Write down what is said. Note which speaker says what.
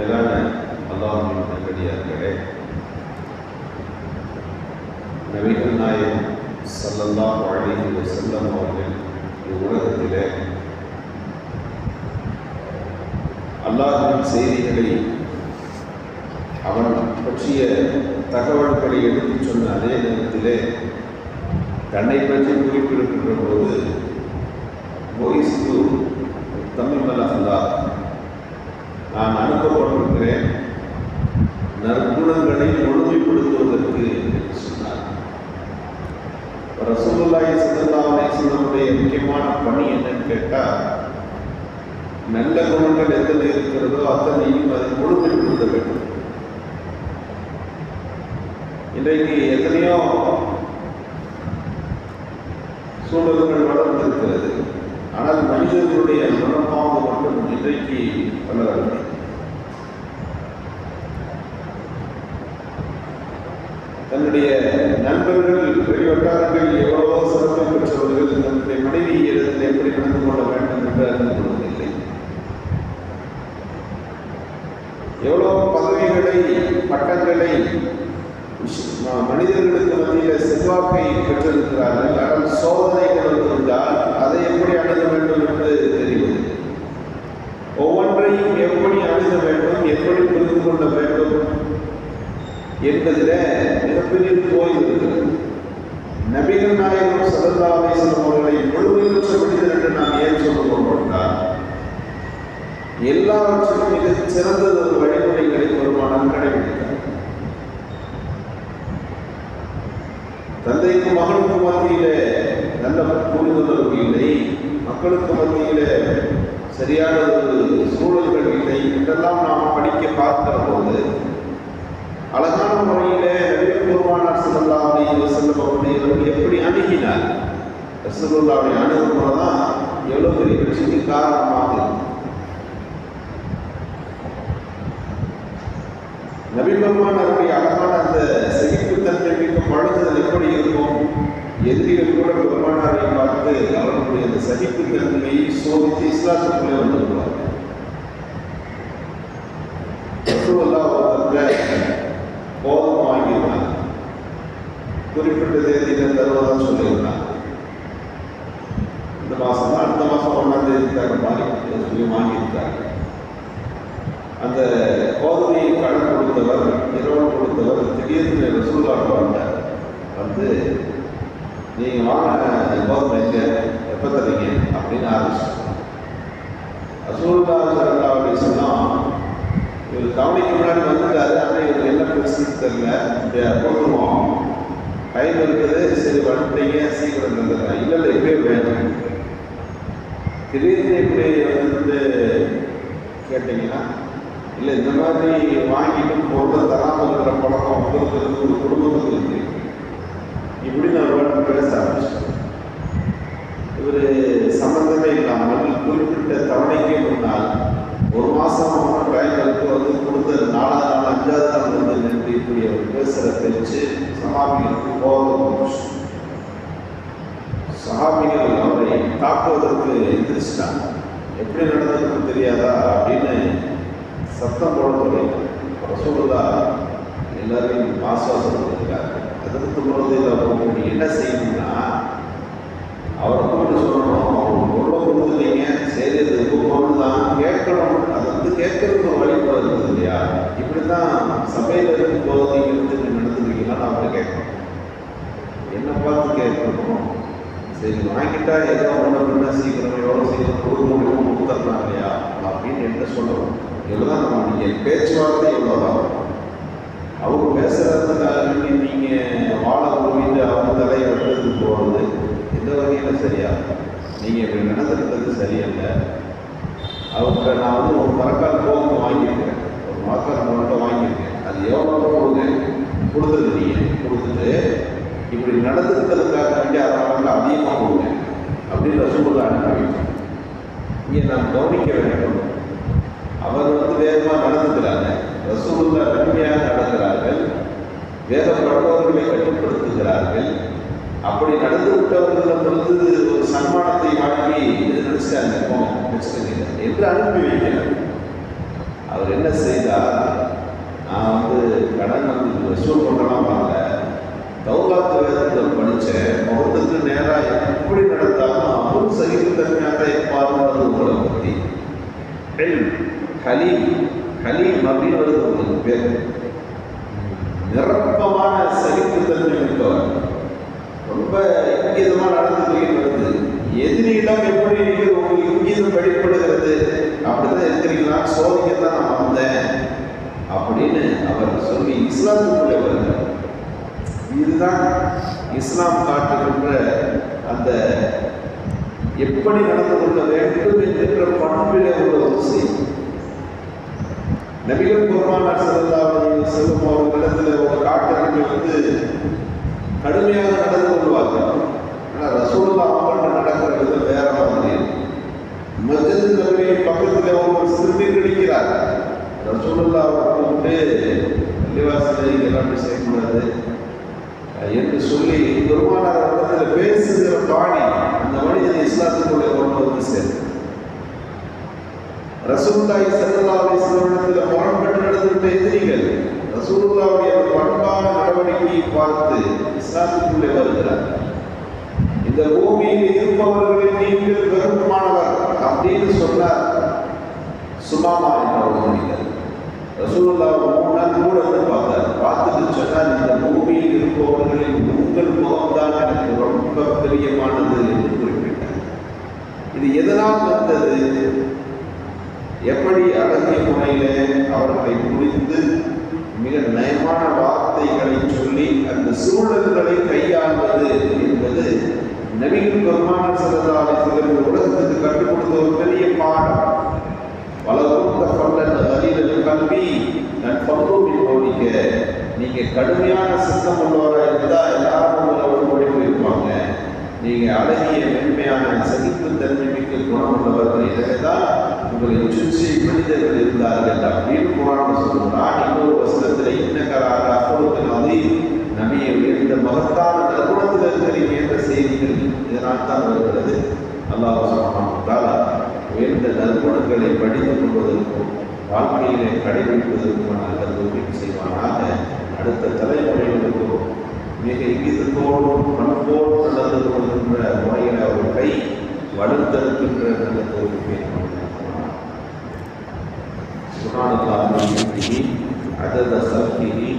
Speaker 1: மேலான அல்லாஹின் நல்லடியார்களே. நபிகள் நாயகம் ஸல்லல்லாஹு அலைஹி செல்லம் அவர்கள் உலகத்திலே அல்லாஹின் செய்திகளை அவன் பற்றிய தகவல்களை எடுத்து சொன்ன அதே நேரத்திலே தன்னை பற்றி குறிப்பிடுகின்ற போது தமிழ் தமிழ்மல அல்லாஹ் நான் அனுப்பப்பட்டிருக்கிறேன். நற்குணங்களை ஒழுமைப்படுத்துவதற்கு என்று சொன்னார். ரசூலுல்லாஹி ஸல்லல்லாஹு அலைஹி வஸல்லமுடைய முக்கியமான பணி என்னன்னு கேட்டால் நல்ல குணங்கள் எத்தனை இருக்கிறதோ அத்தனையும் அதை ஒழுமைப்படுத்த வேண்டும். இன்றைக்கு எத்தனையோ சூழல்கள் வளர்ந்திருக்கிறது. ஆனால் மனிதர்களுடைய மனப்பாங்கு இன்றைக்கு வளரவில்லை தன்னுடைய நண்பர்கள் வெளிவட்டாரங்கள் எவ்வளவோ சிறப்பு பெற்றவர்கள் தன்னுடைய மனைவி இடத்தில் எப்படி நடந்து கொள்ள வேண்டும் என்று அறிந்து கொள்வதில்லை. எவ்வளோ பதவிகளை பட்டங்களை மனிதர்களுக்கு மத்தியில் செல்வாக்கை பெற்றிருக்கிறார்கள். ஆனால் சோதனைகள் வந்திருந்தால் அதை எப்படி அணுக வேண்டும் என்று தெரிவது ஒவ்வொன்றையும் எப்படி அணுக வேண்டும் எப்படி புரிந்து கொள்ள வேண்டும் என்பதில் மிகப்பெரிய கோயில் இருக்கிறது. நபிகள் நாயகம் சல்லா அலிஸ்லாம் அவர்களை முழுமையற்ற மனிதர் என்று நாம் ஏன் சொல்லிக் என்றால் எல்லாவற்றிலும் மிக சிறந்தது ஒரு வழிமுறைகளை பெருமானம் கடைபிடித்தார் தந்தைக்கும் மகனுக்கும் மத்தியிலே நல்ல புரிந்துணர்வு இல்லை மக்களுக்கு மத்தியிலே சரியான ஒரு சூழல்கள் இல்லை என்றெல்லாம் நாம் படிக்க பார்க்கிற போது அழகான முறையிலே நவீன பெருமானார் செல்லா அலைஹி செல்லும் அவர்கள் எப்படி அணுகினார்? ரசூலுல்லாவுடைய அணுகுமுறை தான் எவ்வளோ பெரிய வெற்றிக்கு காரணமாக இருக்கு. நபி பெருமானாருடைய அழகான அந்த சகிப்புத்தன்மை மிக்க பழகுதல் எப்படி இருக்கும்? எதிரிகள் கூட பெருமானாரை பார்த்து அவர்களுடைய அந்த சகிப்புத்தன்மையை சோதித்து இஸ்லாத்துக்குள்ளே வந்திருக்கிறார்கள் ரசூலுல்லாஹ் ஒருத்தர் கோபம் வாங்கியிருந்தாங்க குறிப்பிட்ட தேதியில் தருவதாக சொல்லியிருந்தாங்க இந்த மாதம் தான் அடுத்த மாதம் ஒன்றாம் தேதி தர மாதிரி சொல்லி வாங்கியிருக்காங்க அந்த கோதுமையை கடன் கொடுத்தவர் இரவு கொடுத்தவர் திடீர்னு ரசூல்லாட்ட வந்தார். வந்து நீங்கள் வாங்க கோதுமை எங்க எப்போ தரீங்க அப்படின்னு ஆரம்பிச்சிட்டாங்க ரசூல்லா சல்லா அப்படின்னு சொன்னால் இவர் கவனிக்கு முன்னாடி வந்துட்டாரு ஆனால் இவர் என்ன பிரச்சனை தெரியல. இந்த கொடுத்துருவோம் டைம் இருக்குது சரி வந்துட்டீங்க சீக்கிரம் தந்துடுறேன் இல்லை இல்லை இப்பவே வேணும் திடீர்னு இப்படி வந்து கேட்டீங்கன்னா இல்லை இந்த மாதிரி வாங்கிட்டு பொருளை தராமல் இருக்கிற பழக்கம் உங்களுக்கு ஒரு குடும்பத்துக்கு இருக்கு. இப்படி நான் ஒரு பேச ஆரம்பிச்சேன் இவர் சம்மந்தமே இல்லாமல் குறிப்பிட்ட தவணைக்கு முன்னால் ஒரு மாசம் டைம் வந்து கொடுத்த நாலாவது நாள் அஞ்சாவது நாள் வந்து நின்று இப்படி அவர் பேசுகிற பேச்சு சமாபிகளுக்கு போக சகாபிகள் அவரை தாக்குவதற்கு எந்திரிச்சிட்டாங்க. எப்படி நடந்ததுன்னு தெரியாதா அப்படின்னு சத்தம் போட தொடங்கி எல்லாரையும் ஆசுவாசம் கொடுத்துருக்காரு அதற்கு முறையில் அவங்க என்ன செய்யணும்னா அவரை கூப்பிட்டு சொல்லணும் அவங்க பொருளை கொடுத்துட்டீங்க சரி அது உங்கள் பொருள் தான் கேட்கணும். அது வந்து கேட்கறதுக்கு ஒரு வழிமுறை இருக்குது இல்லையா? இப்படி தான் சபையில் இருக்கும் போது நீங்கள் வந்து இப்படி நடந்துக்கிறீங்களான்னு அவரை கேட்கணும். என்ன பார்த்து கேட்கணும். சரி வாங்கிட்டா ஏதோ ஒன்று பண்ண சீக்கிரம் எவ்வளோ சீக்கிரம் கொடுக்க முடியுமோ கொடுத்துடலாம் இல்லையா? அப்படின்னு என்ன சொல்லணும். இவ்வளோதான் நம்ம நீங்கள் பேச்சுவார்த்தை இவ்வளோதான் அவங்க பேசுகிறதுக்காக வேண்டி நீங்கள் வாழ உருவிட்டு அவங்க தலையை வெட்டுறதுக்கு போகிறது எந்த வகையில் சரியா? நீங்கள் இப்படி நடந்திருக்கிறது சரியல்ல. அவங்க நான் வந்து ஒரு மரக்கால் கோபம் வாங்கியிருக்கேன். ஒரு மரக்கால் மட்டும் வாங்கியிருக்கேன். அது எவ்வளோ கொடுங்க? கொடுத்துருக்கீங்க கொடுத்துட்டு இப்படி நடந்துருக்கிறதுக்காக வேண்டி அதை மட்டும் அதிகமாக கொடுங்க. அப்படின்னு ரசூலுல்லா அனுப்பி இங்கே நாம் கவனிக்க வேண்டும். அவர் வந்து வேகமாக நடந்துக்கிறாங்க. ரசூலுல்லா கடுமையாக நடக்கிறார்கள். வேத படுபவர்களை கட்டுப்படுத்துகிறார்கள். அப்படி நடந்து விட்டவர்களிடமிருந்து ஒரு சன்மான வாங்கி இது நினைச்சிட்டாங்க போங்க இல்லை என்று அனுப்பி வைக்கிறார் அவர் என்ன செய்தார்? நான் வந்து கடன் வந்து வசூல் பண்ணலாம் வரல தௌலாத்து வேதத்தில் படித்தேன். முகத்துக்கு நேராக எப்படி நடந்தாலும் அவரும் சகிப்புத்தன்மையாக இருப்பாருன்னு வருது உங்களை பற்றி. ஹலீம் ஹலீம் அப்படின்னு வருது உங்களுக்கு பேர். நிரப்பமான சகிப்புத்தன்மை இருப்பவர் ரொம்ப இங்கே நடந்துக்கிறீங்க நடந்து உங்களுக்கு வெளிப்படுகிறது. அப்படிதான் இருக்கிறீங்களா சோதிக்க தான் நான் வந்தேன். அப்படின்னு அவர் சொல்லி இஸ்லாத்துக்குள்ளே வருகிறார். இதுதான் இஸ்லாம் காட்டுகின்ற அந்த எப்படி நடந்து கொள்ள வேண்டும் என்கின்ற பண்பிலே உள்ள ஒரு செய்தி நபிகள் பெருமானார் செல்லல்லாஹு செல்லும் அவர்களிடத்தில் ஒரு காட்டுகள் வந்து கடுமையாக நடந்து கொள்வார்கள். ஆனால் ரசூலுல்லா ரசூலுல்லா கூப்பிட்டு பள்ளிவாசலை இதெல்லாம் செய்யக்கூடாது. என்று சொல்லி பெருமானார் அவர்களிடத்தில் பேசுகிற பாணி அந்த மனிதன் இஸ்லாத்துக்குள்ளே கொண்டு வந்து சேர்த்து ரசூல்லாய் ஸல்லல்லாஹு அலைஹி வஸல்லம் முரண்பட்டு நடந்துவிட்ட எதிரிகள் ரசூல்லாவுடைய பண்பான நடவடிக்கையை பார்த்து இஸ்லாத்துக்குள்ளே வருகிறார். இந்த பூமியில் இருப்பவர்களில் நீங்கள் பெருமானவர் அப்படின்னு சொன்னார் சுமாமா என்ற ஒரு மூணு நாள் கூட வந்து பார்த்தார் பார்த்துட்டு சொன்னால் இந்த பூமியில் இருப்பவர்களில் உங்கள் முகம்தான் எனக்கு ரொம்ப பிரியமானது என்று குறிப்பிட்டார். இது எதனால் வந்தது? எப்படி அழகிய முறையில் அவர்களை புரிந்து மிக நயமான வார்த்தைகளை சொல்லி அந்த சூழல்களை கையாள்வது என்பது நவீன பெருமான சிறந்தாலை சிலர் உலகத்துக்கு கற்றுக் கொடுத்த ஒரு பெரிய பாடம். வளர்ந்த பல்லன் அலில் கல்வி நான் பங்குவின் போடிக்க நீங்க கடுமையான சித்தம் உள்ளவராக இருந்தால் எல்லாரும் உங்களை ஓடி போயிருப்பாங்க. நீங்க அழகிய மென்மையான சகிப்புத்தன்மை மிக்க குணம் உள்ளவர்கள் இருந்தால் உங்களை சுற்றி மனிதர்கள் இருந்தார்கள் அப்படின்னு குரான் சொல்லுகிறான். இன்னொரு வசனத்தில் இன்னக்கராக அப்பொழுது அது நபியை உயர்ந்த மகத்தான குணத்தில் இருக்கிறீங்க என்ற செய்திகள் இதனால் தான் வருகிறது. அல்லாஹ் சுப்ஹானஹு உயர்ந்த நற்குணங்களை படித்துக் கொள்வதற்கும் வாழ்க்கையிலே கடைபிடிப்பதற்குமான கல்லூரி செய்வானாக அடுத்த தலைமுறைகளுக்கும் மிக இங்கிருந்தோடும் பண்போடு நடந்து கொள்கின்ற முறையில் அவர்களை வளர்த்தெடுக்கின்ற நல்ல தொகுப்பை சுகானதான அதத சக்தியை